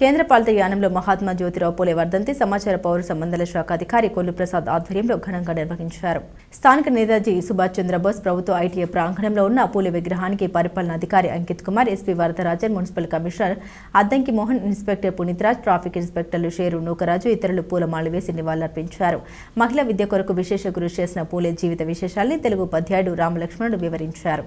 కేంద్రపాలిత యానంలో మహాత్మా జ్యోతిరావు పూలే వర్ధంతి సమాచార పౌర సంబంధాల శాఖ అధికారి కొల్లు ప్రసాద్ ఆధ్వర్యంలో ఘనంగా నిర్వహించారు. స్థానిక నేతాజీ సుభాష్ చంద్రబోస్ ప్రభుత్వ ఐటీఐ ప్రాంగణంలో ఉన్న పూలే విగ్రహానికి పరిపాలనాధికారి Ankit Kumar SP Varadarajan municipal commissioner Addanki Mohan inspector Puneethraj traffic ఇన్స్పెక్టర్లు Sheru Nookaraju ఇతరులు పూలమాలు వేసి నివాళులర్పించారు. మహిళా విద్య కొరకు విశేష కృషి చేసిన పూలే జీవిత విశేషాల్ని తెలుగు ఉపాధ్యాయుడు రామలక్ష్మణుడు వివరించారు.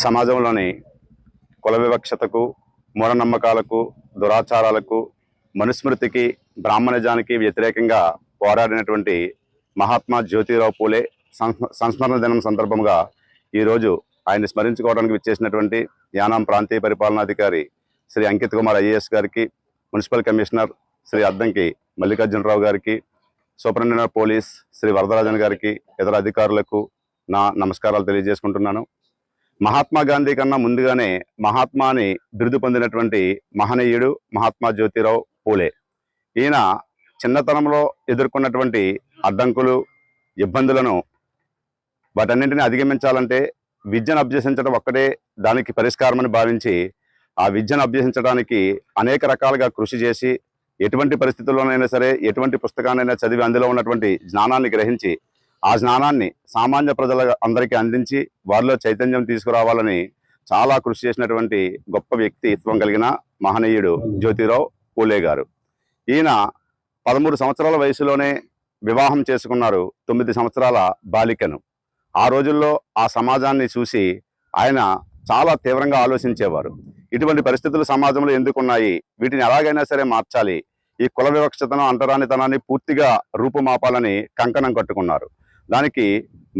సమాజంలోని కుల వివక్షతకు మూఢనమ్మకాలకు దురాచారాలకు మనుస్మృతికి బ్రాహ్మణజానికి వ్యతిరేకంగా పోరాడినటువంటి మహాత్మా జ్యోతిరావు పూలే సంస్మరణ దినం సందర్భంగా ఈరోజు ఆయన్ని స్మరించుకోవడానికి విచ్చేసినటువంటి యానాం ప్రాంతీయ పరిపాలనాధికారి శ్రీ అంకిత్ కుమార్ ఐఏఎస్ గారికి మున్సిపల్ కమిషనర్ శ్రీ అద్దంకి మల్లికార్జునరావు గారికి సూపరింటెండెంట్ పోలీస్ శ్రీ వరదరాజన్ గారికి ఇతర అధికారులకు నా నమస్కారాలు తెలియజేసుకుంటున్నాను. మహాత్మా గాంధీ కన్నా ముందుగానే మహాత్మాని బిరుదు పొందినటువంటి మహనీయుడు మహాత్మా జ్యోతిరావు పూలే. ఈయన చిన్నతనంలో ఎదుర్కొన్నటువంటి అడ్డంకులు ఇబ్బందులను వాటన్నింటినీ అధిగమించాలంటే విద్యను అభ్యసించడం ఒక్కటే దానికి పరిష్కారమని భావించి ఆ విద్యను అభ్యసించడానికి అనేక రకాలుగా కృషి చేసి ఎటువంటి పరిస్థితుల్లోనైనా సరే ఎటువంటి పుస్తకాన్నైనా చదివి అందులో ఉన్నటువంటి జ్ఞానాన్ని గ్రహించి ఆ జ్ఞానాన్ని సామాన్య ప్రజల అందరికీ అందించి వారిలో చైతన్యం తీసుకురావాలని చాలా కృషి చేసినటువంటి గొప్ప వ్యక్తిత్వం కలిగిన మహనీయుడు జ్యోతిరావు పూలే గారు. ఈయన పదమూడు సంవత్సరాల వయసులోనే వివాహం చేసుకున్నారు తొమ్మిది సంవత్సరాల బాలికను. ఆ రోజుల్లో ఆ సమాజాన్ని చూసి ఆయన చాలా తీవ్రంగా ఆలోచించేవారు. ఇటువంటి పరిస్థితులు సమాజంలో ఎందుకున్నాయి? వీటిని ఎలాగైనా సరే మార్చాలి. ఈ కుల వివక్షతను అంటరానితనాన్ని పూర్తిగా రూపుమాపాలని కంకణం కట్టుకున్నారు. దానికి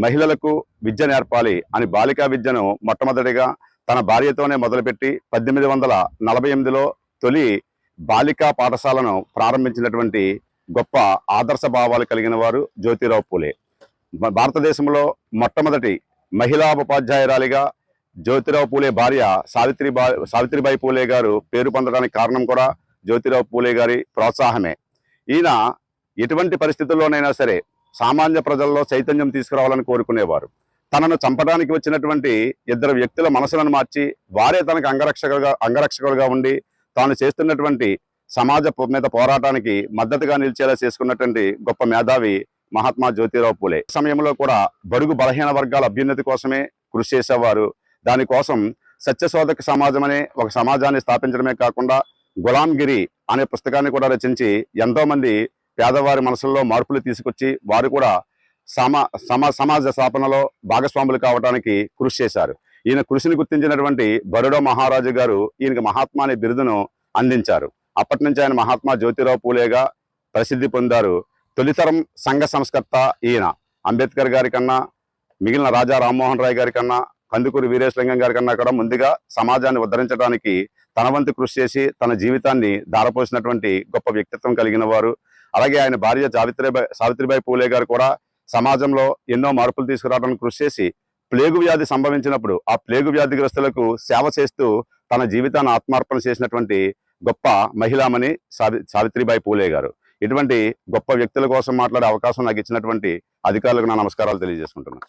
మహిళలకు విద్య నేర్పాలి అని బాలికా విద్యను మొట్టమొదటిగా తన భార్యతోనే మొదలుపెట్టి పద్దెనిమిది వందల నలభై ఎనిమిదిలో తొలి బాలికా పాఠశాలను ప్రారంభించినటువంటి గొప్ప ఆదర్శ భావాలు కలిగిన వారు జ్యోతిరావు పూలే. భారతదేశంలో మొట్టమొదటి మహిళా ఉపాధ్యాయురాలిగా జ్యోతిరావు పూలే భార్య సావిత్రిబా సావిత్రిబాయి పూలే గారు పేరు పొందడానికి కారణం కూడా జ్యోతిరావు పూలే గారి ప్రోత్సాహమే. ఈయన ఎటువంటి పరిస్థితుల్లోనైనా సరే సామాన్య ప్రజల్లో చైతన్యం తీసుకురావాలని కోరుకునేవారు. తనను చంపడానికి వచ్చినటువంటి ఇద్దరు వ్యక్తుల మనసులను మార్చి వారే తనకు అంగరక్షకులుగా అంగరక్షకులుగా ఉండి తాను చేస్తున్నటువంటి సమాజ మీద పోరాటానికి మద్దతుగా నిలిచేలా చేసుకున్నటువంటి గొప్ప మేధావి మహాత్మా జ్యోతిరావు పూలే. సమయంలో కూడా బడుగు బలహీన వర్గాల అభ్యున్నతి కోసమే కృషి చేసేవారు. దానికోసం సత్యశోధక సమాజం అనే ఒక సమాజాన్ని స్థాపించడమే కాకుండా గులాంగిరి అనే పుస్తకాన్ని కూడా రచించి ఎంతోమంది పేదవారి మనసుల్లో మార్పులు తీసుకొచ్చి వారు కూడా సమా సమా సమాజ స్థాపనలో భాగస్వాములు కావడానికి కృషి చేశారు. ఈయన కృషిని గుర్తించినటువంటి బరుడో మహారాజు గారు ఈయనకి మహాత్మా అనే బిరుదును అందించారు. అప్పటి నుంచి ఆయన మహాత్మా జ్యోతిరావు పూలేగా ప్రసిద్ధి పొందారు. తొలితరం సంఘ సంస్కర్త ఈయన. అంబేద్కర్ గారి కన్నా మిగిలిన రాజా రామ్మోహన్ రాయ్ గారి కన్నా కందుకూరి వీరేశలింగం గారి కన్నా కూడా ముందుగా సమాజాన్ని ఉద్ధరించడానికి తన వంతు కృషి చేసి తన జీవితాన్ని దారపోసినటువంటి గొప్ప వ్యక్తిత్వం కలిగిన వారు. అలాగే ఆయన భార్య జావిత్రిబాయి సావిత్రిబాయి పూలే గారు కూడా సమాజంలో ఎన్నో మార్పులు తీసుకురావడానికి కృషి చేసి ప్లేగు వ్యాధి సంభవించినప్పుడు ఆ ప్లేగు వ్యాధిగ్రస్తులకు సేవ చేస్తూ తన జీవితాన్ని ఆత్మార్పణ చేసినటువంటి గొప్ప మహిళామణి సావి సావిత్రిబాయి పూలే గారు. ఇటువంటి గొప్ప వ్యక్తుల కోసం మాట్లాడే అవకాశం నాకు ఇచ్చినటువంటి అధికారులకు నా నమస్కారాలు తెలియజేసుకుంటున్నాను.